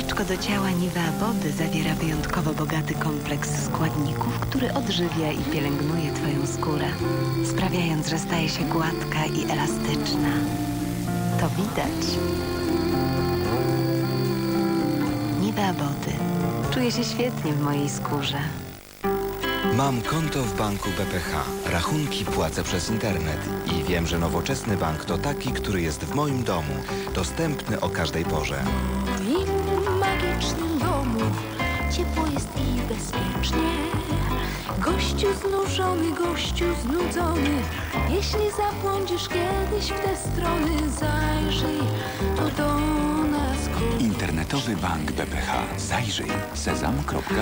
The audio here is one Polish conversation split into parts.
Mleko do ciała Nivea Body zawiera wyjątkowo bogaty kompleks składników, który odżywia i pielęgnuje Twoją skórę, sprawiając, że staje się gładka i elastyczna. To widać. Nivea Body. Czuję się świetnie w mojej skórze. Mam konto w banku BPH. Rachunki płacę przez internet i wiem, że nowoczesny bank to taki, który jest w moim domu, dostępny o każdej porze. Ciepło jest i bezpiecznie. Gościu znużony, gościu znudzony. Jeśli zabłądzisz kiedyś w te strony, zajrzyj to do nas. koniecznie. Internetowy bank BPH. Zajrzyj sezam.bph.pl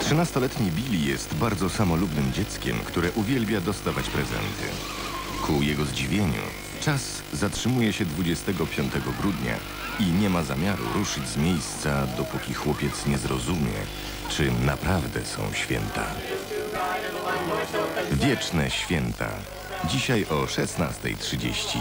Trzynastoletni Billy jest bardzo samolubnym dzieckiem, które uwielbia dostawać prezenty. Ku jego zdziwieniu, czas zatrzymuje się 25 grudnia i nie ma zamiaru ruszyć z miejsca, dopóki chłopiec nie zrozumie, czym naprawdę są święta. Wieczne święta. Dzisiaj o 16.30.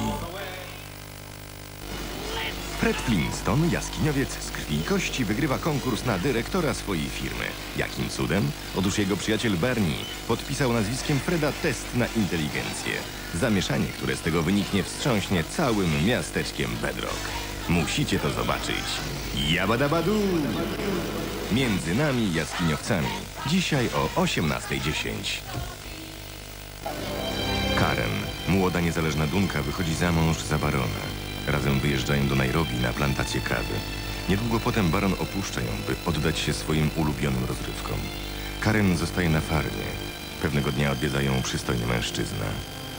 Fred Flintstone, jaskiniowiec z krwi i kości, wygrywa konkurs na dyrektora swojej firmy. Jakim cudem? Otóż jego przyjaciel Bernie podpisał nazwiskiem Freda test na inteligencję. Zamieszanie, które z tego wyniknie, wstrząśnie całym miasteczkiem Bedrock. Musicie to zobaczyć. Jabadabadu! Między nami jaskiniowcami. Dzisiaj o 18.10. Karen, młoda niezależna Dunka, wychodzi za mąż za barona. Razem wyjeżdżają do Nairobi na plantację kawy. Niedługo potem baron opuszcza ją, by oddać się swoim ulubionym rozrywkom. Karen zostaje na farmie. Pewnego dnia odwiedza ją przystojny mężczyzna.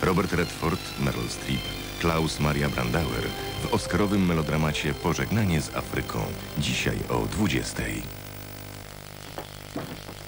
Robert Redford, Meryl Streep, Klaus Maria Brandauer w oscarowym melodramacie Pożegnanie z Afryką. Dzisiaj o 20.00.